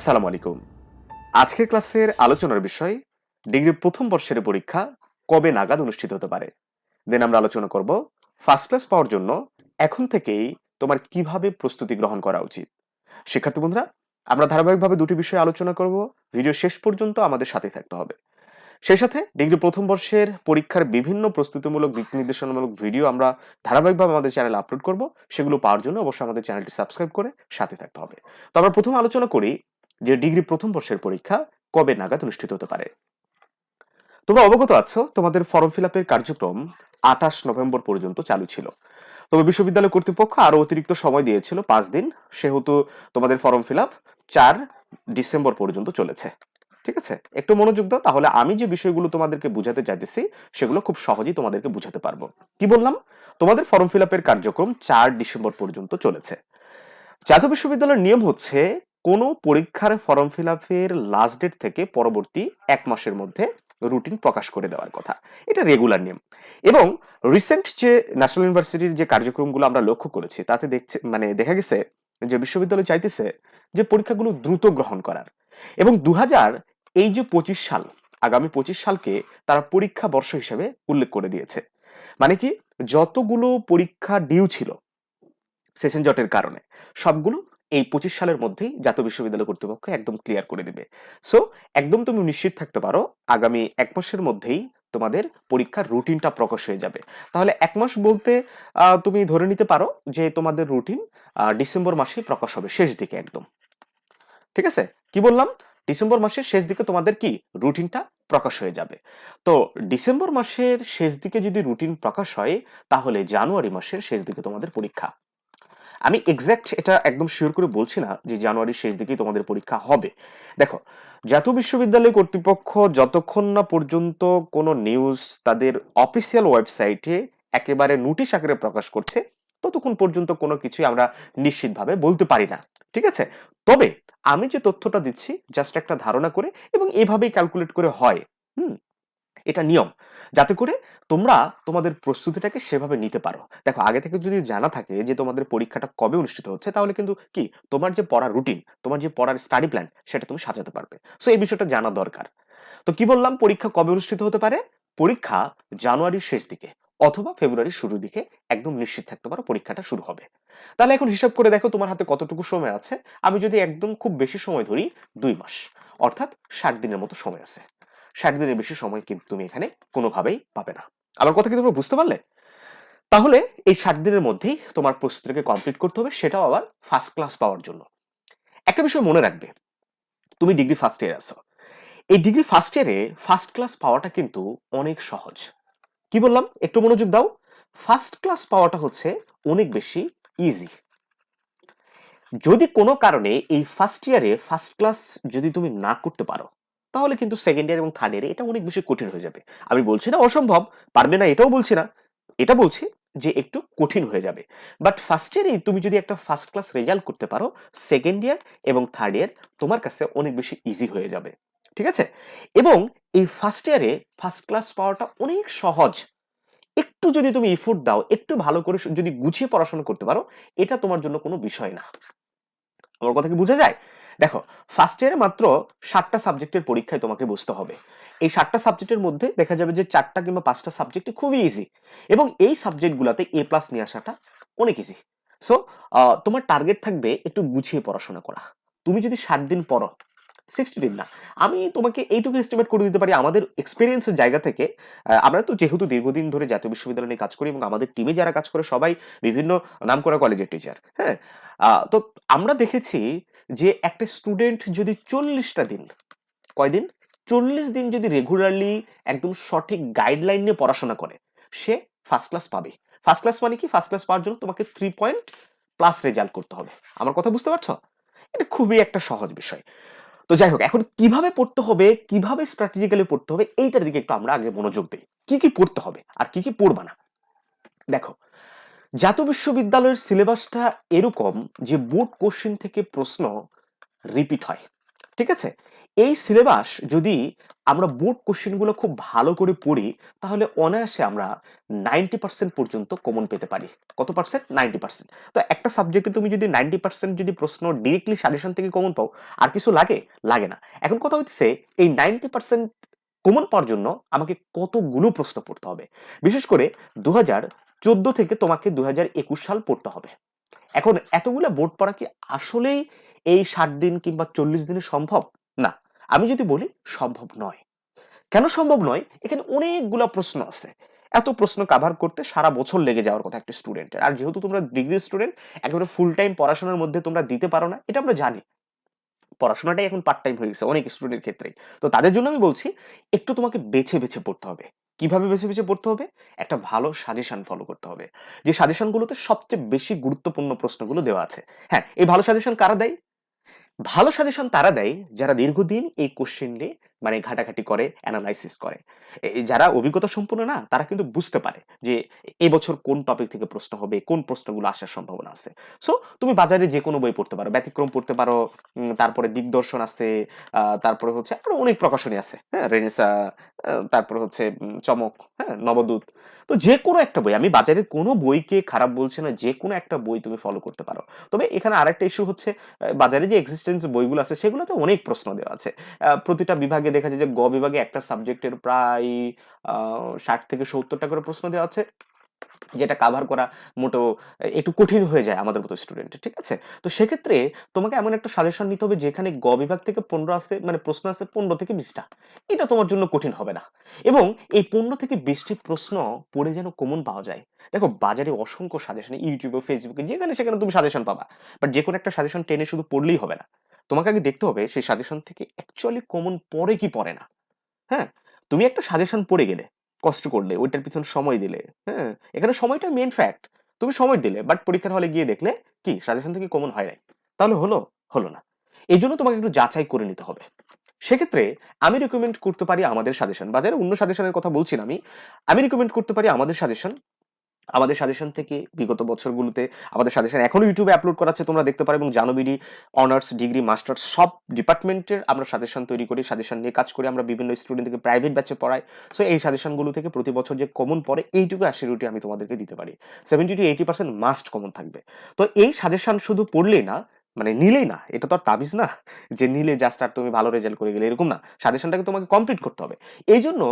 আসসালামু আলাইকুম। আজকের ক্লাসের আলোচনার বিষয় ডিগ্রি প্রথম বর্ষের পরীক্ষা কবে নাগাদ অনুষ্ঠিত হতে পারে? দেন আমরা আলোচনা করব ফার্স্ট ক্লাস পাওয়ার জন্য এখন থেকেই তোমার কীভাবে প্রস্তুতি গ্রহণ করা উচিত। শিক্ষার্থী বন্ধুরা, আমরা ধারাবাহিকভাবে দুটি বিষয়ে আলোচনা করব ভিডিও শেষ পর্যন্ত আমাদের সাথে থাকতে হবে। সেই সাথে ডিগ্রি প্রথম বর্ষের পরীক্ষার বিভিন্ন প্রস্তুতিমূলক দিক নির্দেশনামূলক ভিডিও আমরা ধারাবাহিকভাবে আমাদের চ্যানেলে আপলোড করব, সেগুলো পাওয়ার জন্য অবশ্যই আমাদের চ্যানেলটি সাবস্ক্রাইব করে সাথে থাকতে হবে। তো আমরা প্রথম আলোচনা করি যে ডিগ্রি প্রথম বর্ষের পরীক্ষা কবে নাগাদ অনুষ্ঠিত হতে পারে। তোমরা অবগত আছো, তোমাদের ফর্ম ফিল আপের কার্যক্রম আঠাশ নভেম্বর পর্যন্ত চালু ছিল। তবে বিশ্ববিদ্যালয় কর্তৃপক্ষ আরও অতিরিক্ত সময় দিয়েছিল, পাঁচ দিন। সেহেতু তোমাদের ফর্ম ফিল আপ চার ডিসেম্বর পর্যন্ত চলেছে। ঠিক আছে? একটু মনোযোগ দাও, তাহলে আমি যে বিষয়গুলো তোমাদেরকে বুঝাতে চাইতেছি, সেগুলো খুব সহজেই তোমাদেরকে বুঝাতে পারব। কি বললাম? তোমাদের ফর্ম ফিল আপের কার্যক্রম চার ডিসেম্বর পর্যন্ত চলেছে। জাতীয় বিশ্ববিদ্যালয়ের নিয়ম হচ্ছে কোনো পরীক্ষার ফর্ম ফিল আপের লাস্ট ডেট থেকে পরবর্তী এক মাসের মধ্যে রুটিন প্রকাশ করে দেওয়ার কথা। এটা রেগুলার নিয়ম। এবং রিসেন্ট যে ন্যাশনাল ইউনিভার্সিটির যে কার্যক্রমগুলো আমরা লক্ষ্য করেছি, তাতে দেখছে মানে দেখা গেছে যে বিশ্ববিদ্যালয় চাইতেছে যে পরীক্ষাগুলো দ্রুত গ্রহণ করার। এবং দু হাজার এই যে পঁচিশ সাল, আগামী পঁচিশ সালকে তারা পরীক্ষা বর্ষ হিসেবে উল্লেখ করে দিয়েছে। মানে কি, যতগুলো পরীক্ষা ডিউ ছিল সেশন জটের কারণে, সবগুলো এই পঁচিশ সালের মধ্যেই জাতীয় বিশ্ববিদ্যালয় কর্তৃপক্ষ একদম ক্লিয়ার করে দিবে। সো একদম তুমি নিশ্চিত থাকতে পারো, আগামী এক মাসের মধ্যেই তোমাদের পরীক্ষার রুটিনটা প্রকাশ হয়ে যাবে। তাহলে এক মাস বলতে তুমি ধরে নিতে পারো যে তোমাদের রুটিন ডিসেম্বর মাসেই প্রকাশ হবে, শেষ দিকে একদম। ঠিক আছে? কি বললাম? ডিসেম্বর মাসের শেষ দিকে তোমাদের কি? রুটিনটা প্রকাশ হয়ে যাবে। তো ডিসেম্বর মাসের শেষ দিকে যদি রুটিন প্রকাশ হয়, তাহলে জানুয়ারি মাসের শেষ দিকে তোমাদের পরীক্ষা। আমি এক্স্যাক্ট এটা একদম শিওর করে বলছি না যে জানুয়ারির শেষ দিকেই তোমাদের পরীক্ষা হবে। দেখো, জাতীয় বিশ্ববিদ্যালয় কর্তৃপক্ষ যতক্ষণ না পর্যন্ত কোনো নিউজ তাদের অফিসিয়াল ওয়েবসাইটে একেবারে নোটিশ আকারে প্রকাশ করছে, ততক্ষণ পর্যন্ত কোনো কিছুই আমরা নিশ্চিতভাবে বলতে পারি না। ঠিক আছে? তবে আমি যে তথ্যটা দিচ্ছি জাস্ট একটা ধারণা করে এবং এভাবেই ক্যালকুলেট করে হয়। হুম? এটা নিয়ম। যাতে করে তোমরা তোমাদের প্রস্তুতিটাকে সেভাবে নিতে পারো। দেখো, আগে থেকে যদি জানা থাকে যে তোমাদের পরীক্ষাটা কবে অনুষ্ঠিত হচ্ছে, তাহলে কিন্তু কি? তোমার যে পড়ার রুটিন তোমার যে পড়ার স্টাডি প্ল্যান সেটা তুমি সাজাতে পারবে। সো এই বিষয়টা জানা দরকার। তো কি বললাম? পরীক্ষা কবে অনুষ্ঠিত হতে পারে? পরীক্ষা জানুয়ারির শেষ দিকে অথবা ফেব্রুয়ারির শুরুর দিকে একদম নিশ্চিত থাকতে পারো পরীক্ষাটা শুরু হবে। তাহলে এখন হিসাব করে দেখো তোমার হাতে কতটুকু সময় আছে। আমি যদি একদম খুব বেশি সময় ধরি, দুই মাস। অর্থাৎ ষাট দিনের মতো সময় আছে। ষাট দিনের বেশি সময় কিন্তু তুমি এখানে কোনোভাবেই পাবে না। আমার কথা কি তোমরা বুঝতে পারলে? তাহলে এই ষাট দিনের মধ্যেই তোমার প্রস্তুতিকে কমপ্লিট করতে হবে, সেটাও আবার ফার্স্ট ক্লাস পাওয়ার জন্য। একটা বিষয় মনে রাখবে, তুমি ডিগ্রি ফার্স্ট ইয়ারে আছো। এই ডিগ্রি ফার্স্ট ইয়ারে ফার্স্ট ক্লাস পাওয়াটা কিন্তু অনেক সহজ। কি বললাম? একটু মনোযোগ দাও। ফার্স্ট ক্লাস পাওয়াটা হচ্ছে অনেক বেশি ইজি যদি কোনো কারণে এই ফার্স্ট ইয়ারে ফার্স্ট ক্লাস যদি তুমি না করতে পারো তাহলে কিন্তু সেকেন্ড ইয়ার এবং থার্ড ইয়ারে এটা অনেক বেশি কঠিন হয়ে যাবে। আমি বলছি না অসম্ভব, পারবে না এটাও বলছি না। এটা বলছি যে একটু কঠিন হয়ে যাবে। বাট ফার্স্ট ইয়ারে তুমি যদি একটা ফার্স্ট ক্লাস রেজাল্ট করতে পারো সেকেন্ড ইয়ার এবং থার্ড ইয়ার তোমার কাছে অনেক বেশি ইজি হয়ে যাবে। ঠিক আছে? এবং এই ফার্স্ট ইয়ারে ফার্স্ট ক্লাস পাওয়াটা অনেক সহজ। একটু যদি তুমি এফোর্ট দাও, একটু ভালো করে যদি গুছিয়ে পড়াশোনা করতে পারো, এটা তোমার জন্য কোনো বিষয় না। আমার কথা কি বোঝা যায়? দেখো ফার্স্ট ইয়ারে মাত্র সাতটা সাবজেক্টের পরীক্ষায় তোমাকে বুঝতে হবে। এই সাতটা সাবজেক্টের মধ্যে দেখা যাবে যে চারটা কিংবা পাঁচটা সাবজেক্ট খুবই ইজি এবং এই সাবজেক্টগুলোতে এ প্লাস নিয়ে আসাটা অনেক ইজি সো তোমার টার্গেট থাকবে একটু গুছিয়ে পড়াশোনা করা। তুমি যদি ষাট দিন পড়ো সিক্সটি দিন না। আমি তোমাকে এইটুকু এস্টিমেট করে দিতে পারি, আমাদের এক্সপিরিয়েন্সের জায়গা থেকে আমরা তো যেহেতু দীর্ঘদিন ধরে জাতীয় বিশ্ববিদ্যালয় কাজ করি এবং আমাদের টিমে যারা কাজ করে সবাই বিভিন্ন নামকরা কলেজের টিচার হ্যাঁ? তো আমরা দেখেছি যে একটা স্টুডেন্ট যদি চল্লিশটা দিন, কয়দিন? চল্লিশ দিন যদি রেগুলারলি একদম সঠিক গাইডলাইন নিয়ে পড়াশোনা করে, সে ফার্স্ট ক্লাস পাবে ফার্স্ট ক্লাস মানে কি? ফার্স্ট ক্লাস পাওয়ার জন্য তোমাকে থ্রি পয়েন্ট প্লাস রেজাল্ট করতে হবে। আমার কথা বুঝতে পারছ? এটা খুবই একটা সহজ বিষয়। তো যাই হোক, এখন কীভাবে পড়তে হবে, কীভাবে স্ট্র্যাটেজিক্যালি পড়তে হবে, এইটার দিকে একটু আমরা আগে মনোযোগ দিই। কি কি পড়তে হবে আর কি কি পড়বা না? দেখো, জাতীয় বিশ্ববিদ্যালয়ের সিলেবাসটা এরকম যে বোর্ড কোশ্চেন থেকে প্রশ্ন রিপিট হয়, ঠিক আছে? এই সিলেবাস যদি আমরা বোর্ড কোশ্চেনগুলো খুব ভালো করে পড়ি, তাহলে অনায়াসে আমরা নাইনটি পার্সেন্ট পর্যন্ত কমন পেতে পারি। কত পার্সেন্ট নাইনটি পার্সেন্ট তো একটা সাবজেক্টে তুমি যদি নাইনটি পার্সেন্ট যদি প্রশ্ন ডিরেক্টলি সাজেশন থেকে কমন পাও, আর কিছু লাগে? লাগে না। এখন কথা হচ্ছে, এই নাইনটি পার্সেন্ট কমন পাওয়ার জন্য আমাকে কতগুলো প্রশ্ন পড়তে হবে? বিশেষ করে দু চোদ্দ থেকে তোমাকে দু হাজার একুশ সাল পড়তে হবে। এখন এতগুলো বোর্ড পড়া কি আসলেই এই ষাট দিন কিংবা চল্লিশ দিনে সম্ভব? আমি যদি বলি, সম্ভব নয়। কেন সম্ভব নয়? এখানে অনেকগুলো প্রশ্ন আছে। এত প্রশ্ন কাভার করতে সারা বছর লেগে যাওয়ার কথা একটা স্টুডেন্টের আর যেহেতু তোমরা ডিগ্রি স্টুডেন্ট একেবারে ফুল টাইম পড়াশোনার মধ্যে তোমরা দিতে পারো না, এটা আমরা জানি। পড়াশোনাটাই এখন পার্ট টাইম হয়ে গেছে অনেক স্টুডেন্টের ক্ষেত্রেই। তো তাদের জন্য আমি বলছি, একটু তোমাকে বেছে বেছে পড়তে হবে। কীভাবে বেছে বেছে পড়তে হবে? একটা ভালো সাজেশন ফলো করতে হবে। যে সাজেশনগুলোতে সবচেয়ে বেশি গুরুত্বপূর্ণ প্রশ্নগুলো দেওয়া আছে। হ্যাঁ এই ভালো সাজেশন কারা দেয়? ভালো সাজেশন তারা দেয় যারা দীর্ঘদিন এই কোশ্চেন নিয়ে মানে ঘাটাঘাটি করে অ্যানালাইসিস করে। যারা অভিজ্ঞতা সম্পন্ন না, তারা কিন্তু বুঝতে পারে যে এবছর কোন টপিক থেকে প্রশ্ন হবে, কোন প্রশ্নগুলো আসার সম্ভাবনা আছে। সো তুমি বাজারে যে কোনো বই পড়তে পারো, ব্যতিক্রম পড়তে পারো তারপরে দিগদর্শন আছে তারপরে হচ্ছে আরও অনেক প্রকাশনী আছে হ্যাঁ রেনেসা তারপরে হচ্ছে চমক হ্যাঁ নবদূত। তো যে কোনো একটা বই, আমি বাজারের কোনো বইকে খারাপ বলছি না, যে কোনো একটা বই তুমি ফলো করতে পারো। তবে এখানে আরেকটা ইস্যু হচ্ছে বাজারে যে এক্সিস্টেন্স বইগুলো আছে, সেগুলোতে অনেক প্রশ্ন দেওয়া আছে। প্রতিটা বিভাগে দেখা যায় যে গ বিভাগে একটা সাবজেক্টের প্রায় ষাট থেকে সত্তরটা করে প্রশ্ন দেওয়া আছে, যেটা কাভার করা মোটো একটু কঠিন হয়ে যায় আমাদের মতো স্টুডেন্টের ঠিক আছে? তো সেক্ষেত্রে তোমাকে এমন একটা সাজেশন নিতে হবে, যেখানে গ বিভাগ থেকে পনেরো আসে মানে প্রশ্ন আছে পনেরো থেকে বিশটা। এটা তোমার জন্য কঠিন হবে না। এবং এই পনেরো থেকে বিশটি প্রশ্ন পড়ে যেন কমন পাওয়া যায়। দেখো, বাজারে অসংখ্য সাজেশন ইউটিউবে ফেসবুকে যেখানে সেখানে তুমি সাজেশন পাবা। বাট যে কোনো একটা সাজেশন টেনে শুধু পড়লেই হবে না। তোমাকে আগে দেখতে হবে সেই সাজেশন থেকে অ্যাকচুয়ালি কমন পড়ে কি পড়ে না। হ্যাঁ? তুমি একটা সাজেশন পড়ে গেলে, কষ্ট করলে, ওইটার পিছনে সময় দিলে হ্যাঁ? এখানে সময়টা মেন ফ্যাক্ট তুমি সময় দিলে বাট পরীক্ষার হলে গিয়ে দেখলে কি সাজেশন থেকে কমন হয় নাই। তাহলে হলো হলো না। এই জন্য তোমাকে একটু যাচাই করে নিতে হবে। সেক্ষেত্রে আমি রেকমেন্ড করতে পারি আমাদের সাজেশন বাজারে অন্য সাজেশনের কথা বলছি আমি আমি রেকমেন্ড করতে পারি আমাদের সাজেশন আমাদের সাজেশন থেকে বিগত বছরগুলোতে আমাদের সাজেশন এখনও ইউটিউবে আপলোড করা আছে, তোমরা দেখতে পারো এবং জানবিডি অনার্স ডিগ্রি মাস্টার্স সব ডিপার্টমেন্টের আমরা সাজেশন তৈরি করি সাজেশন নিয়ে কাজ করি, আমরা বিভিন্ন স্টুডেন্টকে প্রাইভেট ব্যাচে পড়াই। সো এই সাজেশনগুলো থেকে প্রতি বছর যে কমন পড়ে, এইটুকু অ্যাসিউরিটি আমি তোমাদেরকে দিতে পারি। Seventy two eighty percent must common থাকবে। তো এই সাজেশন শুধু পড়লেই না মানে নিলেই না, এটা তো আর তাবিজ না, যে নিলে জাস্ট আর তুমি ভালো রেজাল্ট করে গেলে এরকম না। সাজেশনটাকে তোমাকে কমপ্লিট করতে হবে। এই জন্য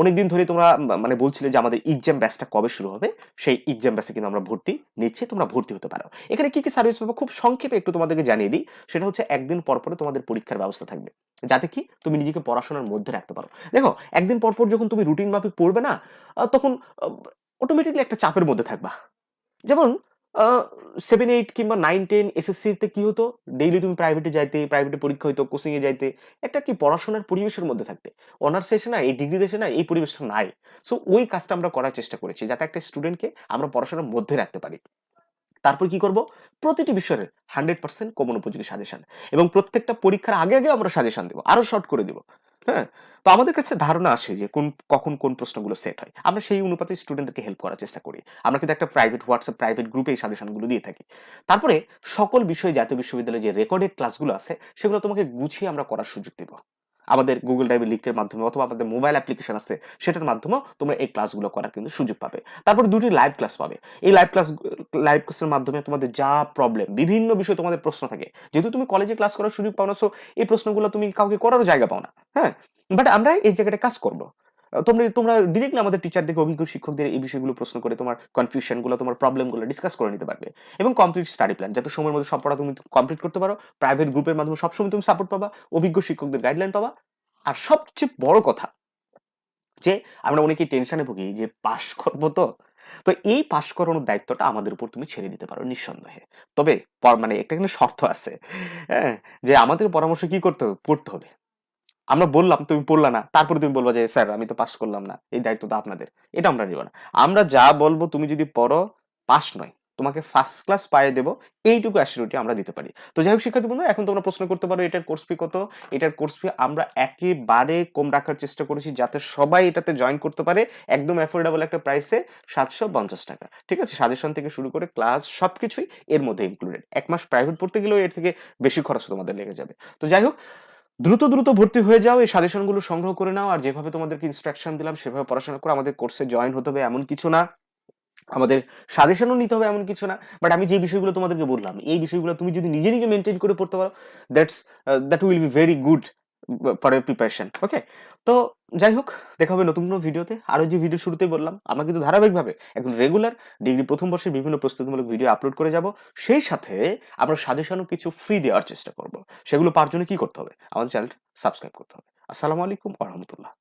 অনেকদিন ধরে তোমরা মানে বলছিলে যে আমাদের এক্সাম ব্যাচটা কবে শুরু হবে? সেই এক্সাম ব্যাচে কিন্তু আমরা ভর্তি নিচ্ছি, তোমরা ভর্তি হতে পারো। এখানে কি কি সার্ভিস পাবো? খুব সংক্ষেপে একটু তোমাদেরকে জানিয়ে দিই। সেটা হচ্ছে একদিন পর পরে তোমাদের পরীক্ষার ব্যবস্থা থাকবে। যাতে কি তুমি নিজেকে পড়াশোনার মধ্যে রাখতে পারো। দেখো, একদিন পর পর যখন তুমি রুটিন মাফিক পড়বে না তখন অটোমেটিকলি একটা চাপের মধ্যে থাকবা। যেমন সেভেন এইট কিংবা নাইন টেন এসএসসিতে কি হতো? ডেইলি তুমি প্রাইভেটে যাইতে প্রাইভেটে পরীক্ষা হইতো কোচিংয়ে যাইতে, একটা কি পড়াশোনার পরিবেশের মধ্যে থাকতে। অনার্স এসে না এই ডিগ্রি দেশে না এই পরিবেশটা নাই। সো ওই কাজটা আমরা করার চেষ্টা করেছি, যাতে একটা স্টুডেন্টকে আমরা পড়াশোনার মধ্যে রাখতে পারি। তারপর কি করব? প্রতিটি বিষয়ের হান্ড্রেড পার্সেন্ট কমন উপযোগী সাজেশন এবং প্রত্যেকটা পরীক্ষার আগে আগে আমরা সাজেশন দেবো। আরও শর্ট করে দিব। হ্যাঁ? তো আমাদের কাছে ধারণা আসে যে কোন, কখন কোন প্রশ্নগুলো সেট হয়। আমরা সেই অনুপাতে স্টুডেন্টদেরকে হেল্প করার চেষ্টা করি। আমরা কিন্তু একটা প্রাইভেট হোয়াটসঅ্যাপ প্রাইভেট গ্রুপে এই সাজেশনগুলো দিয়ে থাকি। তারপরে সকল বিষয়ে জাতীয় বিশ্ববিদ্যালয়ে যে রেকর্ডেড ক্লাসগুলো আছে, সেগুলো তোমাকে গুছিয়ে আমরা করার সুযোগ দেব। আমাদের গুগল ড্রাইভের লিঙ্কের মাধ্যমে অথবা আমাদের মোবাইল অ্যাপ্লিকেশন আছে, সেটার মাধ্যমেও তোমরা এই ক্লাসগুলো করার কিন্তু সুযোগ পাবে। তারপর দুটি লাইভ ক্লাস পাবে। এই লাইভ ক্লাস লাইভ ক্লাসের মাধ্যমে তোমাদের যা প্রবলেম বিভিন্ন বিষয়ে তোমাদের প্রশ্ন থাকে। যেহেতু তুমি কলেজে ক্লাস করার সুযোগ পাও না সো এই প্রশ্নগুলো তুমি কাউকে করারও জায়গা পাও না হ্যাঁ? বাট আমরা এই জায়গাটা কাজ করব। তোমরা তোমরা ডিরেক্টলি আমাদের টিচারদেরকে অভিজ্ঞ শিক্ষকদের এই বিষয়গুলো প্রশ্ন করে তোমার কনফিউশনগুলো তোমার প্রবলেমগুলো ডিসকাস করে নিতে পারবে। এবং কমপ্লিট স্টাডি প্ল্যান যাতে সময়ের মধ্যে সব পড়া তুমি কমপ্লিট করতে পারো। প্রাইভেট গ্রুপের মাধ্যমে সবসময় তুমি সাপোর্ট পাবা, অভিজ্ঞ শিক্ষকদের গাইডলাইন পাবা। আর সবচেয়ে বড় কথা, যে আমরা অনেকেই টেনশনে ভুগি, যে পাশ করব তো? তো এই পাশ করানোর দায়িত্বটা আমাদের উপর তুমি ছেড়ে দিতে পারো নিঃসন্দেহে। তবে মানে একটা কিন্তু শর্ত আছে হ্যাঁ? যে আমাদের পরামর্শ কি করতে হবে? পড়তে হবে। আমরা বললাম, তুমি পড়লা না। তারপরে তুমি বলবা যে, স্যার, আমি তো পাস করলাম না। এই দায়িত্ব তো আপনাদের। এটা আমরা নিব না। আমরা যা বলব, তুমি যদি পড়ো পাস নয়। তোমাকে ফার্স্ট ক্লাস পায়ে দেবো। এইটুকু অ্যাসিউরিটি আমরা দিতে পারি। তো যাই হোক, শিক্ষার্থী বন্ধু, এখন তোমরা প্রশ্ন করতে পারো, এটার কোর্স ফি কত? এটার কোর্স ফি আমরা একেবারে কম রাখার চেষ্টা করেছি যাতে সবাই এটাতে জয়েন করতে পারে। একদম অ্যাফোর্ডেবল একটা প্রাইসে সাতশো পঞ্চাশ টাকা। ঠিক আছে? সাজেশন থেকে শুরু করে ক্লাস সবকিছুই এর মধ্যে ইনক্লুডেড এক মাস প্রাইভেট পড়তে গেলেও এর থেকে বেশি খরচ তোমাদের লেগে যাবে। তো যাই হোক দ্রুত দ্রুত ভর্তি হয়ে যাও, এই সাজেশনগুলো সংগ্রহ করে নাও, আর যেভাবে তোমাদেরকে ইনস্ট্রাকশন দিলাম, সেভাবে পড়াশোনা করে আমাদের কোর্সে জয়েন হতে হবে এমন কিছু না। আমাদের সাজেশনও নিতে হবে এমন কিছু না বাট আমি যে বিষয়গুলো তোমাদেরকে বললাম, এই বিষয়গুলো তুমি যদি নিজে নিজে মেনটেন করে পড়তে পারো that's that will be very good for এর প্রিপারেশন ওকে তো যাই হোক, দেখা হবে নতুন কোনো ভিডিওতে। আরও যে ভিডিও শুরুতেই বললাম, আমরা কিন্তু ধারাবাহিকভাবে এখন রেগুলার ডিগ্রি প্রথম বর্ষের বিভিন্ন প্রস্তুতিমূলক ভিডিও আপলোড করে যাব। সেই সাথে আমরা সাজেশনও কিছু ফ্রি দেওয়ার চেষ্টা করব। সেগুলো পাওয়ার জন্য কি করতে হবে? আমাদের চ্যানেলটা সাবস্ক্রাইব করতে হবে। আসসালামু আলাইকুম রহমতুল্লাহ।